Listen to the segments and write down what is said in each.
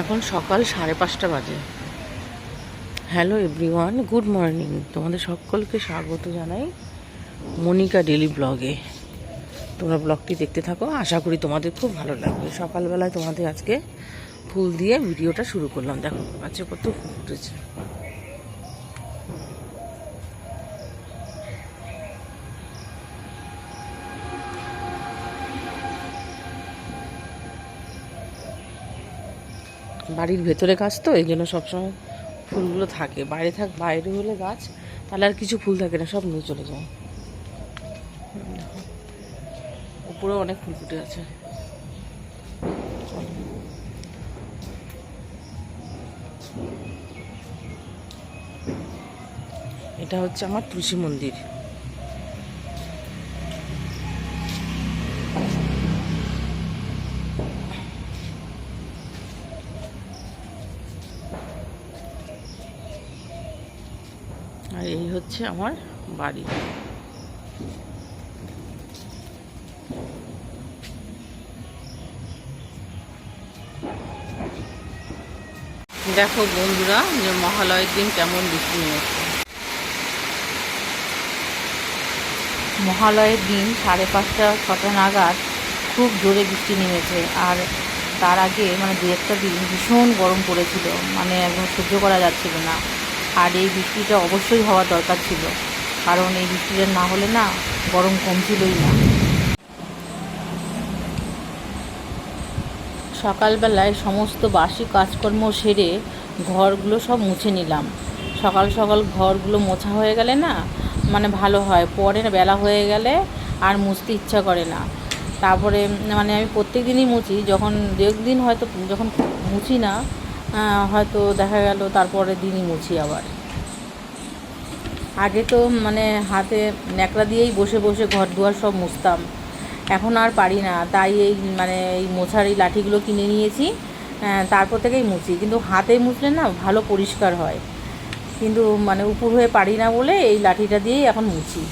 এখন সকাল সাড়ে পাঁচটা বাজে। হ্যালো এভরিওয়ান গুড মর্নিং তোমাদের সকলকে স্বাগত জানাই মনিকা ডেলি ব্লগে তোমরা ব্লগটি দেখতে থাকো, আশা করি তোমাদের খুব ভালো লাগবে। সকালবেলায় তোমাদের আজকে ফুল দিয়ে ভিডিওটা শুরু করলাম। দেখো আজকে কত ফুল ফুটেছে। বাড়ির ভেতরে গাছ তো, এই জন্য সবসময় ফুলগুলো থাকে। বাইরে থাক, বাইরে হলে গাছ, তাহলে আর কিছু ফুল থাকে না, সব নিয়ে চলে যায় উপরে অনেক ফুল ফুটে আছে। এটা হচ্ছে আমার তুলসী মন্দির আর এই হচ্ছে আমার বাড়ি। দেখো বন্ধুরা, যে মহালয়ের দিন কেমন বৃষ্টি নেমেছে। মহালয়ের দিন সাড়ে পাঁচটা, ছটা নাগাদ খুব জোরে বৃষ্টি নেমেছে। আর তার আগে মানে দু একটা দিন ভীষণ গরম পড়েছিল। মানে একদম সহ্য করা যাচ্ছিল না। আর এই বৃষ্টিটা অবশ্যই হওয়া দরকার ছিল। কারণ এই বৃষ্টিটা না হলে না গরম কমছিলই না। সকালবেলায় সমস্ত বাসি কাজকর্ম সেরে ঘরগুলো সব মুছে নিলাম। সকাল সকাল ঘরগুলো মোছা হয়ে গেলে না মানে ভালো হয়। পরে বেলা হয়ে গেলে আর মুছতে ইচ্ছা করে না। তারপরে মানে আমি প্রত্যেক দিনই মুছি। যখন দু দিন হয়তো, যখন মুছি না হয়তো দেখা গেল তারপরে দিনই মুছি আবার। আগে তো মানে হাতে ন্যাকড়া দিয়েই বসে বসে ঘর দুয়ার সব মুছতাম। এখন আর পারি না, তাই এই মানে এই মোছার এই লাঠিগুলো কিনে নিয়েছি তারপর থেকেই মুছি। কিন্তু হাতে মুছলে না ভালো পরিষ্কার হয়। কিন্তু মানে উপর হয়ে পারি না বলে এই লাঠিটা দিয়েই এখন মুছি।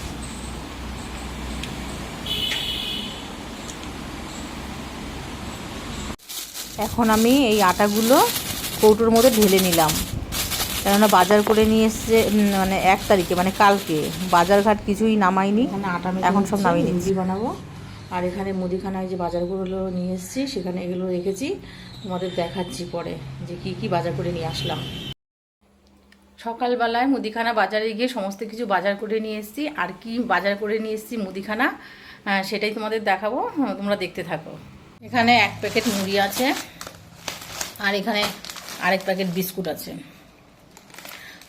এখন আমি এই আটাগুলো কৌটোর মধ্যে ঢেলে নিলাম। কেননা বাজার করে নিয়ে এসছে মানে এক তারিখে মানে কালকে। বাজারঘাট কিছুই নামাইনি। এখানে আটা এখন সব নামিয়ে নিচ্ছি। বানাবো। আর এখানে মুদিখানায় যে বাজারগুলো নিয়ে এসেছি সেখানে এগুলো রেখেছি। তোমাদের দেখাচ্ছি পরে যে কি কি বাজার করে নিয়ে আসলাম। সকালবেলায় মুদিখানা বাজারে গিয়ে সমস্ত কিছু বাজার করে নিয়ে এসেছি। আর কি বাজার করে নিয়ে এসেছি মুদিখানা সেটাই তোমাদের দেখাবো। হ্যাঁ, তোমরা দেখতে থাকো। এখানে এক প্যাকেট মুড়ি আছে। আর এখানে আরেক প্যাকেট বিস্কুট আছে।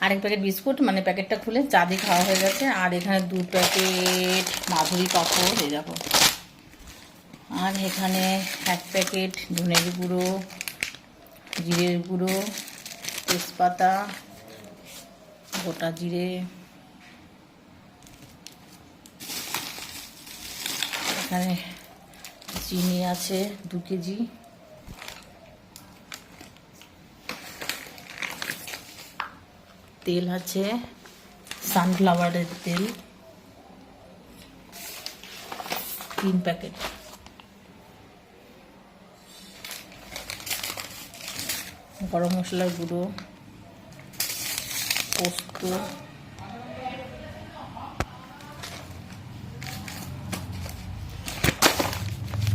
আরেক প্যাকেট বিস্কুট মানে প্যাকেটটা খুলে চা দিয়ে খাওয়া হয়ে গেছে। আর এখানে দু প্যাকেট মাধুরী পাঁপড়, এই দেখো। আর এখানে এক প্যাকেট ধনের গুঁড়ো, জিরের গুঁড়ো, তেজপাতা, গোটা জিরে। এখানে চিনি আছে দু কেজি। তেল আছে সানফ্লাওয়ারের তেল। তিন প্যাকেট গরম মশলার গুঁড়ো, পোস্ত।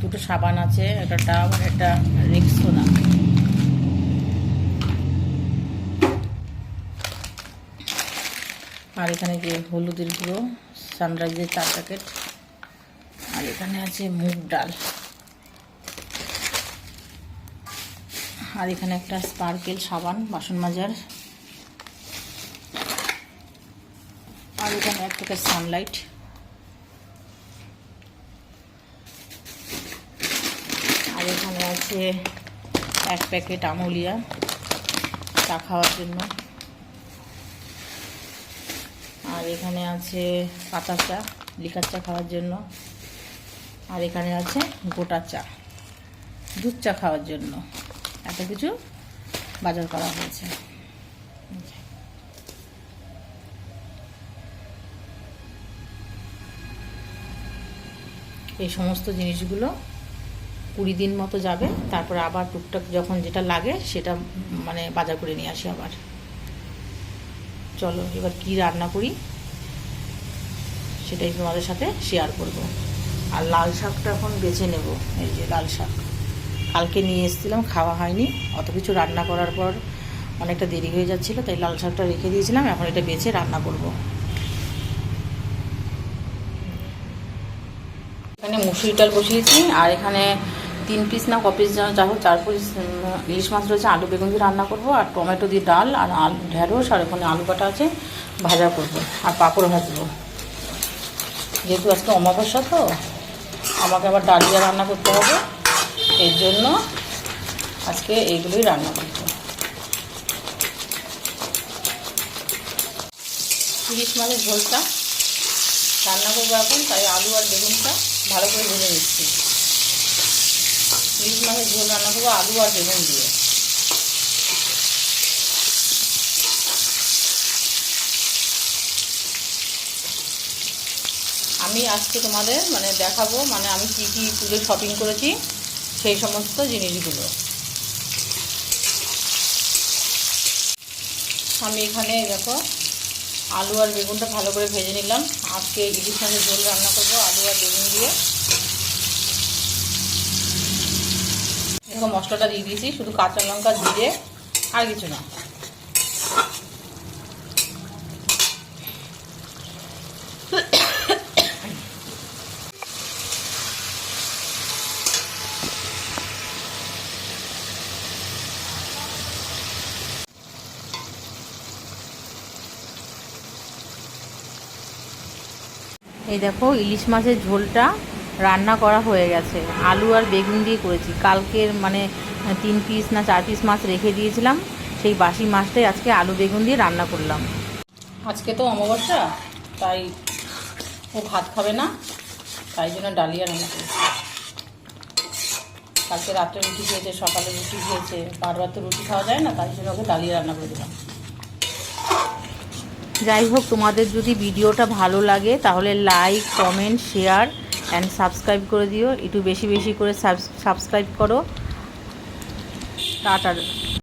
দুটো সাবান আছে, একটা ডাব একটা রেক্সোনা আর এখানে যে হলুদের গুঁড়ো সানরাইজের চার প্যাকেট আর এখানে আছে মুগ ডাল। আর এখানে একটা স্পার্কেল সাবান, বাসন মাজার। আর এখানে এক প্যাকেট সানলাইট আর এখানে আছে এক প্যাকেট আমুলিয়া, চা খাওয়ার জন্য। আর এখানে আছে পাতা চা, লিকার চা খাওয়ার জন্য। আর এখানে আছে গোটা চা, দুধ চা খাওয়ার জন্য। এত কিছু বাজার করা হয়েছে। এই সমস্ত জিনিসগুলো কুড়ি দিন মতো যাবে। তারপরে আবার টুকটাক যখন যেটা লাগে সেটা মানে বাজার করে নিয়ে আসি আবার। চলো, এবার কি রান্না করি? সেটাই তোমাদের সাথে শেয়ার করব। আর লাল শাকটা এখন বেছে নেব, এই যে লাল শাক। কালকে নিয়ে এসেছিলাম, খাওয়া হয়নি। অত কিছু রান্না করার পর অনেকটা দেরি হয়ে যাচ্ছিল, তাই লাল শাকটা রেখে দিয়েছিলাম। এখন এটা বেছে রান্না করব। এখানে মুসুরি ডাল বসিয়েছি, আর এখানে তিন পিস না, ক পিস যা হোক, চার পিস ইলিশ মাছ রয়েছে, আলু বেগুন দিয়ে রান্না করব, আর টমেটো দিয়ে ডাল, আর আলু, ঢেঁড়স, আর ওখানে আলু কাটা আছে, ভাজা করব, আর পাঁপড় ভাজবো। যেহেতু আজকে অমাবস্যা তো, আমাকে আবার ডালিয়া রান্না করতে হবে। এর জন্য আজকে এইগুলোই রান্না করব। ইলিশ মাছের ঝোলটা রান্না করব এখন, তাই আলু আর বেগুনটা ভালো করে ভেজে নিচ্ছি। ইলিশ মাছের ঝোল রান্না করব আলু আর বেগুন দিয়ে। আমি আজকে তোমাদের মানে দেখাবো মানে আমি কী কী পুজো শপিং করেছি, সেই সমস্ত জিনিসগুলো। আমি এখানে দেখো, আলু আর বেগুনটা ভালো করে ভেজে নিলাম। আজকে ইলিশ মাছের ঝোল রান্না করব, আলু আর বেগুন দিয়ে। দেখো মশলাটা দিয়ে দিয়েছি, শুধু কাঁচা লঙ্কা, জিরে, আর কিছু না। এই দেখো, ইলিশ মাছের ঝোলটা রান্না করা হয়ে গেছে। আলু আর বেগুন দিয়ে করেছি। কালকের মানে তিন পিস না চার পিস মাছ রেখে দিয়েছিলাম। সেই বাসি মাছটাই আজকে আলু বেগুন দিয়ে রান্না করলাম। আজকে তো অমাবস্যা, তাই ও ভাত খাবে না। তাই জন্য ডালিয়া রান্না করেছি। কালকে রাত্রে রুটি খেয়েছে, সকালে রুটি খেয়েছে, বারবার তো রুটি খাওয়া যায় না, তাই জন্য ওকে ডালিয়া রান্না করে দিলাম। যাই হোক, তোমাদের যদি ভিডিওটা ভালো লাগে, তাহলে like comment share and subscribe করে দিও। একটু বেশি বেশি করে সাবস্ক্রাইব করো। টাটা।